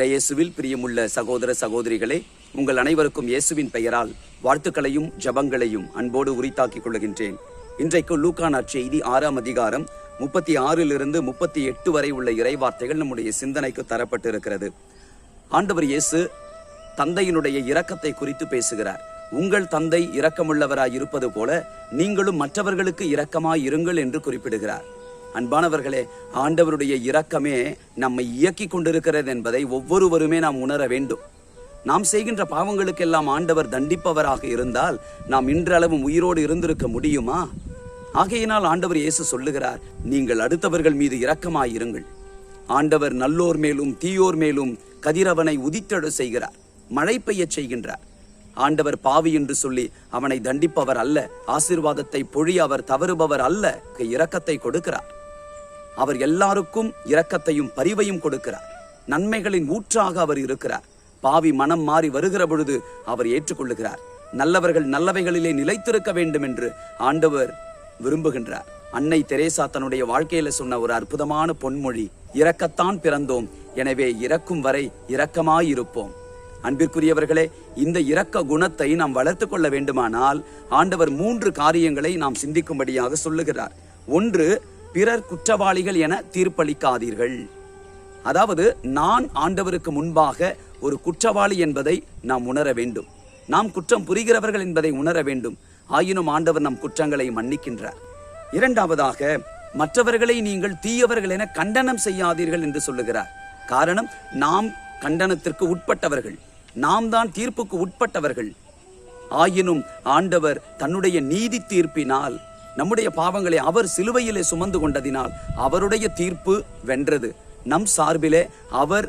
இறையேசுவில் பிரியமுள்ள சகோதர சகோதரிகளே உங்கள் அனைவருக்கும் இயேசுவின் பெயரால் வாழ்த்துக்களையும் ஜபங்களையும் அன்போடு உரித்தாக்கிக் கொள்கின்றேன். இன்றைக்கு லூக்கா செய்தி ஆறாம் அதிகாரம் முப்பத்தி ஆறிலிருந்து முப்பத்தி எட்டு வரை உள்ள இறைவார்த்தைகள் நம்முடைய சிந்தனைக்கு தரப்பட்டு இருக்கிறது ஆண்டவர் இயேசு தந்தையினுடைய இரக்கத்தை குறித்து பேசுகிறார். உங்கள் தந்தை இரக்கமுள்ளவராய் இருப்பது போல நீங்களும் மற்றவர்களுக்கு இரக்கமாய் இருங்கள் என்று குறிப்பிடுகிறார். அன்பானவர்களே ஆண்டவருடைய இரக்கமே நம்மை இயக்கி கொண்டிருக்கிறது என்பதை ஒவ்வொருவருமே நாம் உணர வேண்டும். நாம் செய்கின்ற பாவங்களுக்கெல்லாம் ஆண்டவர் தண்டிப்பவராக இருந்தால் நாம் இன்றளவும் உயிரோடு இருந்திருக்க முடியுமா? ஆகையினால் ஆண்டவர் இயேசு சொல்லுகிறார் நீங்கள் அடுத்தவர்கள் மீது இரக்கமாயிருங்கள் ஆண்டவர் நல்லோர் மேலும் தீயோர் மேலும் கதிரவனை உதித்தெழ செய்கிறார் மழை பெய்யச் செய்கின்றார். ஆண்டவர் பாவி என்று சொல்லி அவனை தண்டிப்பவர் அல்ல ஆசீர்வாதத்தை பொழி அவர் தவறுபவர் அல்ல இரக்கத்தை கொடுக்கிறார். அவர் எல்லாருக்கும் இரக்கத்தையும் பரிவையும் கொடுக்கிறார். நன்மைகளின் ஊற்றாக அவர் இருக்கிறார். பாவி மனம் மாறி வருகிற பொழுது அவர் ஏற்றுக்கொள்ளுகிறார். நல்லவர்கள் நல்லவைகளிலே நிலைத்திருக்க வேண்டும் என்று ஆண்டவர் விரும்புகின்றார். அன்னை தெரேசா தன்னுடைய வாழ்க்கையில சொன்ன ஒரு அற்புதமான பொன்மொழி இறக்கத்தான் பிறந்தோம் எனவே இறக்கும் வரை இரக்கமாயிருப்போம். அன்பிற்குரியவர்களே இந்த இரக்க குணத்தை நாம் வளர்த்து கொள்ள வேண்டுமானால் ஆண்டவர் மூன்று காரியங்களை நாம் சிந்திக்கும்படியாக சொல்லுகிறார். ஒன்று பிறர் குற்றவாளிகள் என தீர்ப்பளிக்காதீர்கள். அதாவது நான் ஆண்டவருக்கு முன்பாக ஒரு குற்றவாளி என்பதை நாம் உணர வேண்டும். நாம் குற்றம் புரிகிறவர்கள் என்பதை உணர வேண்டும். ஆயினும் ஆண்டவர் நம் குற்றங்களை மன்னிக்கின்றார். இரண்டாவதாக மற்றவர்களை நீங்கள் தீயவர்கள் என கண்டனம் செய்யாதீர்கள் என்று சொல்லுகிறார். காரணம் நாம் கண்டனத்திற்கு உட்பட்டவர்கள். நாம் தான் தீர்ப்புக்கு உட்பட்டவர்கள். ஆயினும் ஆண்டவர் தன்னுடைய நீதி தீர்ப்பினால் நம்முடைய பாவங்களை அவர் சிலுவையிலே சுமந்து கொண்டதினால் அவருடைய தீர்ப்பு வென்றது. நம் சார்பிலே அவர்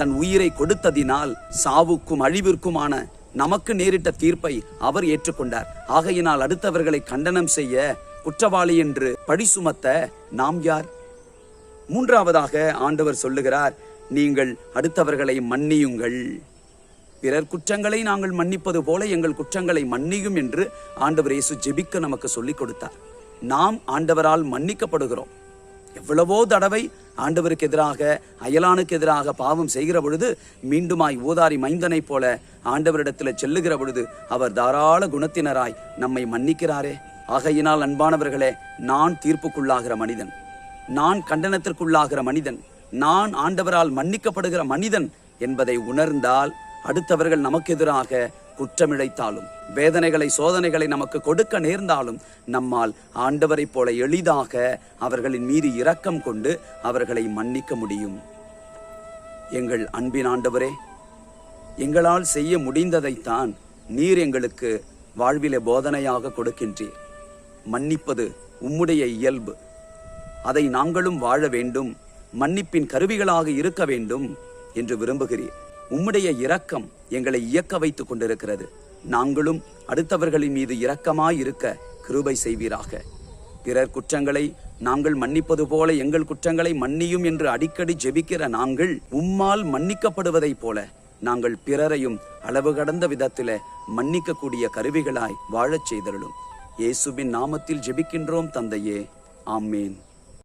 தன் உயிரை கொடுத்ததினால் சாவுக்கும் அழிவிற்குமான நமக்கு நேரிட்ட தீர்ப்பை அவர் ஏற்றுக்கொண்டார். ஆகையினால் அடுத்தவர்களை கண்டனம் செய்ய குற்றவாளி என்று பழி சுமத்த நாம் யார்? மூன்றாவதாக ஆண்டவர் சொல்லுகிறார் நீங்கள் அடுத்தவர்களை மன்னியுங்கள். பிறர் குற்றங்களை நாங்கள் மன்னிப்பது போல எங்கள் குற்றங்களை மன்னியும் என்று ஆண்டவர் இயேசு ஜெபிக்க நமக்கு சொல்லிக் கொடுத்தார். நாம் ஆண்டவரால் மன்னிக்கப்படுகிறோம். எவ்வளவோ தடவை ஆண்டவருக்கு எதிராக அயலானுக்கு எதிராக பாவம் செய்கிற பொழுது மீண்டுமாய் ஊதாரி மைந்தனைப் போல ஆண்டவரிடத்தில் செல்லுகிற பொழுது அவர் தாராள குணத்தினராய் நம்மை மன்னிக்கிறாரே. ஆகையினால் அன்பானவர்களே நான் தீர்ப்புக்குள்ளாகிற மனிதன். நான் கண்டனத்திற்குள்ளாகிற மனிதன். நான் ஆண்டவரால் மன்னிக்கப்படுகிற மனிதன் என்பதை உணர்ந்தால் அடுத்தவர்கள் நமக்கு எதிராக குற்றமிழைத்தாலும் வேதனைகளை சோதனைகளை நமக்கு கொடுக்க நேர்ந்தாலும் நம்மால் ஆண்டவரைப் போல எளிதாக அவர்களின் மீது இரக்கம் கொண்டு அவர்களை மன்னிக்க முடியும். எங்கள் அன்பின் ஆண்டவரே எங்களால் செய்ய முடிந்ததைத்தான் நீர் எங்களுக்கு வாழ்விலே போதனையாக கொடுக்கின்றீர். மன்னிப்பது உம்முடைய இயல்பு. அதை நாங்களும் வாழ வேண்டும் மன்னிப்பின் கருவிகளாக இருக்க வேண்டும் என்று விரும்புகிறீர். உம்முடைய இரக்கம் எங்களை இயக்க வைத்துக் கொண்டிருக்கிறது. நாங்களும் அடுத்தவர்களின் மீது இரக்கமாயிருக்க கிருபை செய்வீராக. பிறர் குற்றங்களை நாங்கள் மன்னிப்பது போல எங்கள் குற்றங்களை மன்னியும் என்று அடிக்கடி ஜெபிக்கிற நாங்கள் உம்மால் மன்னிக்கப்படுவதைப் போல நாங்கள் பிறரையும் அளவு கடந்த விதத்தில மன்னிக்கக்கூடிய கருவிகளாய் வாழச் செய்தருளும். இயேசுவின் நாமத்தில் ஜெபிக்கின்றோம் தந்தையே. ஆமேன்.